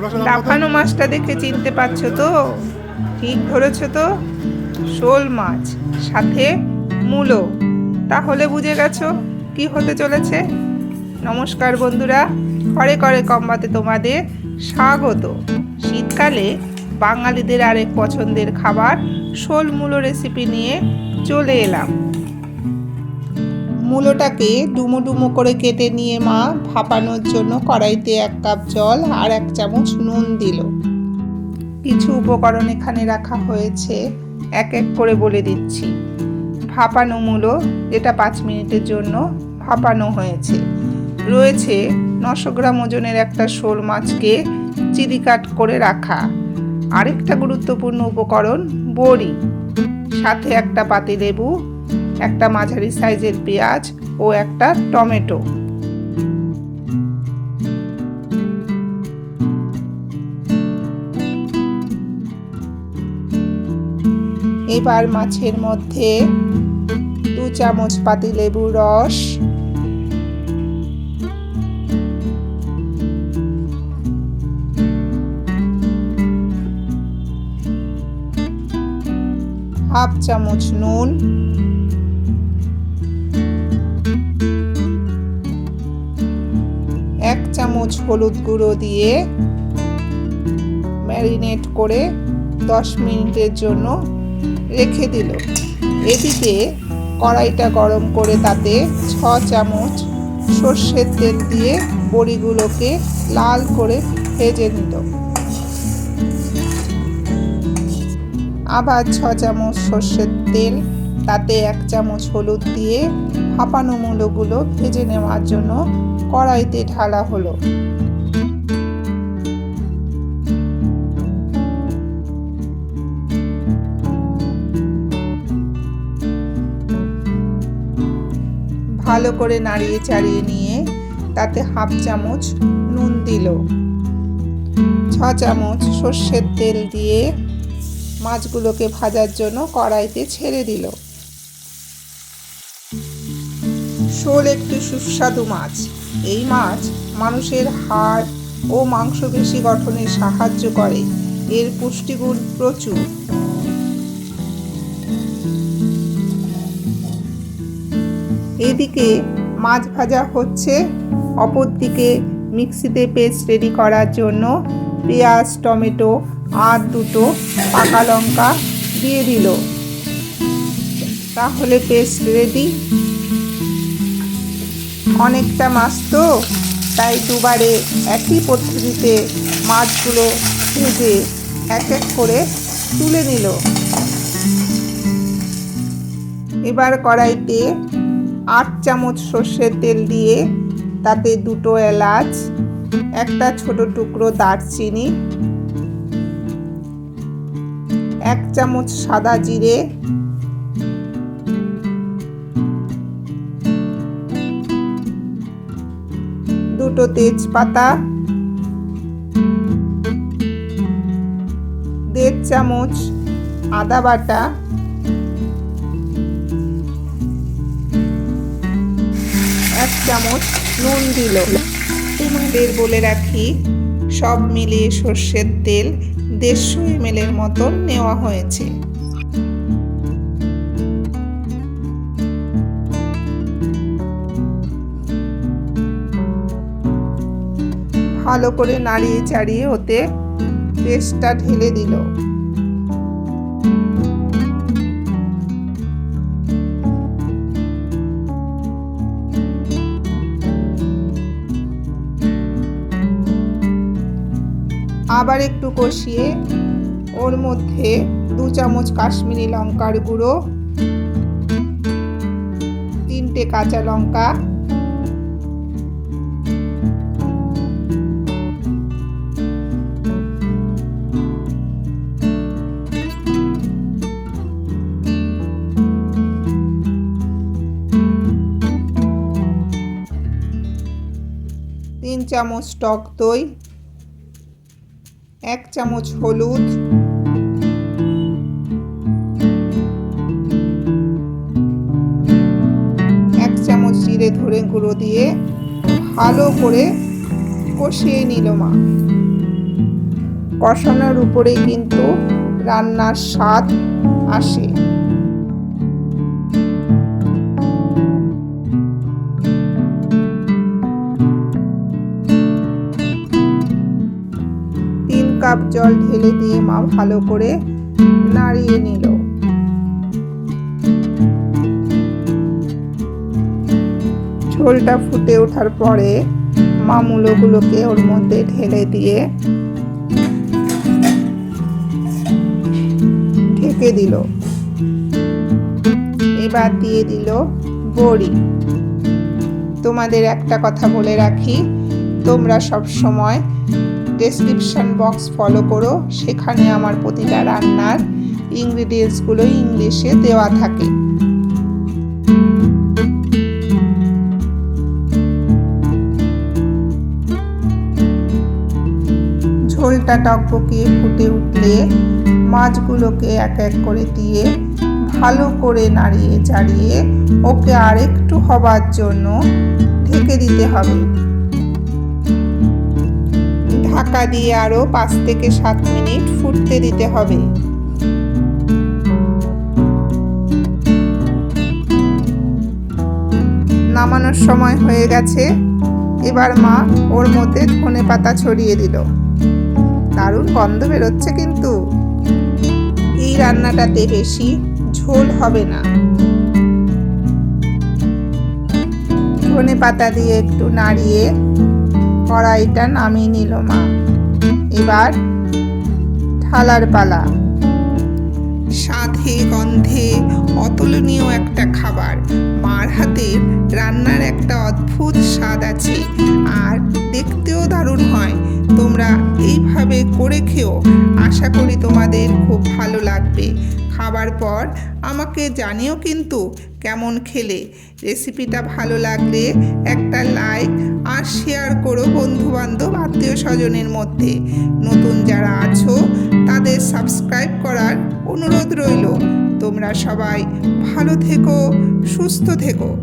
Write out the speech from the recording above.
লাফানো মাছটা দেখে চিনতে পারছ তো? ঠিক ধরেছো তো? শোল মাছ, সাথে মূলো। তাহলে বুঝে গেছো কি হতে চলেছে? নমস্কার বন্ধুরা, করে করে কম্বাতে তোমাদের স্বাগত। শীতকালে বাঙালিদের আরেক পছন্দের খাবার শোল মূলো রেসিপি নিয়ে চলে এলাম। মূলোটাকে ডুমো ডুমো করে কেটে নিয়ে মা ভাপানোর জন্য কড়াইতে এক কাপ জল আর এক চামচ নুন দিল। কিছু উপকরণ এখানে রাখা হয়েছে, এক এক করে বলে দিচ্ছি। ভাপানো মূলো যেটা পাঁচ মিনিটের জন্য ভাপানো হয়েছে। রয়েছে নশো গ্রাম ওজনের একটা শোল মাছকে চিলি কাট করে রাখা। আরেকটা গুরুত্বপূর্ণ উপকরণ, বড়ি। সাথে একটা পাতিলেবু একটা মাঝারি সাইজের পেঁয়াজ ও একটা টমেটো। এবার মাছের মধ্যে দু চামচ পাতিলেবুর রস, হাফ চামচ নুন হলুদ গুঁড়ো দিয়ে ম্যারিনেট করে দশ মিনিটের জন্য রেখে দিল। এদিকে কড়াইটা গরম করে তাতে ছ চামচ সর্ষের তেল দিয়ে বড়িগুলোকে লাল করে ভেজে নিল। আবার ছ চামচ সর্ষের তেল তাতে এক চামচ হলুদ দিয়ে ভাপানো মূলগুলো ভেজে নেওয়ার জন্য কড়াইতে ঢালা হলো। ভালো করে নাড়িয়ে চাড়িয়ে নিয়ে তাতে হাফ চামচ নুন দিল। ছ চামচ সর্ষের তেল দিয়ে মাছগুলোকে ভাজার জন্য কড়াইতে ছেড়ে দিল। শোল একটি সুস্বাদু মাছ। এই মাছ মানুষের হাড় ও মাংসপেশি গঠনে সাহায্য করে। এর পুষ্টিগুণ প্রচুর। এদিকে মাছ ভাজা হচ্ছে। অপরদিকে মিক্সিতে পেস্ট রেডি করার জন্য পেঁয়াজ, টমেটো, আর দুটো পাকা লঙ্কা দিয়ে দিল। তাহলে পেস্ট রেডি। অনেকটা মাছ তো? তাই দুবারে একই পদ্ধতিতে মাছগুলো ভেজে এক এক করে তুলে নিল। এবার কড়াইতে আট চামচ সর্ষের তেল দিয়ে তাতে দুটো এলাচ, একটা ছোট টুকরো দারচিনি, এক চামচ সাদা জিরে দুটো তেজপাতা, দেড় চামচ আদা বাটা, এক চামচ নুন দিল। তোমাদের বলে রাখি, সব মিলিয়ে সর্ষের তেল দেড়শো এম মতন নেওয়া হয়েছে। ভালো করে নাড়িয়ে চাড়িয়ে ওতে পেস্টটা ঢেলে দিল। আবার একটু কষিয়ে ওর মধ্যে দু চামচ কাশ্মীরি লঙ্কার গুঁড়ো, তিনটে কাঁচা লঙ্কা চামচ টক দই, এক চামচ হলুদ, এক চামচ জিরে ধরে গুঁড়ো দিয়ে ভালো করে কষিয়ে নিল মা। কষানোর উপরেই কিন্তু রান্নার স্বাদ আসে। জল ঢেলে দিয়ে মা ভালো করে নাড়িয়ে নিল। ঝোলটা ফুটে ওঠার পরে মা মূলোগুলোকে ওর মধ্যে ঢেলে দিয়ে ঢেকে দিল। এবার দিয়ে দিল বড়ি। তোমাদের একটা কথা বলে রাখি, তোমরা সব সময় ডেসক্রিপশন বক্স ফলো করো। সেখানে আমার প্রতিটা রান্নার ইনগ্রিডিয়েন্টসগুলো ইংলিশে দেওয়া থাকে। ঝোলটা টকবকিয়ে ফুটে উঠলে মাছগুলোকে এক এক করে দিয়ে ভালো করে নাড়িয়ে চাড়িয়ে ওকে আরেকটু হবার জন্য ঢেকে দিতে হবে। ঢাকা দিয়ে আরও পাঁচ থেকে সাত মিনিট ফুটতে দিতে হবে। নামানোর সময় হয়ে গেছে। এবার মা ওর মধ্যে ধনে পাতা ছড়িয়ে দিল। দারুণ গন্ধ বেরোচ্ছে কিন্তু। এই রান্নাটাতে বেশি ঝোল হবে না। ধনে পাতা দিয়ে একটু নাড়িয়ে কড়াইটা নামিয়ে নিল মা। এবার ঢালার পালা। স্বাদে গন্ধে অতুলনীয় একটা খাবার। মার হাতের রান্নার একটা অদ্ভুত স্বাদ আছে। আর দেখতেও দারুণ হয়। তোমরা এইভাবে করে খেও। আশা করি তোমাদের খুব ভালো লাগবে। খাবার পর আমাকে জানিও কিন্তু কেমন খেলে। রেসিপিটা ভালো লাগলে একটা লাইক আর শেয়ার করো বন্ধু বান্ধব আত্মীয় স্বজনের মধ্যে। নতুন যারা আছো, তাদের সাবস্ক্রাইব করার অনুরোধ রইল। তোমরা সবাই ভালো থেকো, সুস্থ থেকো।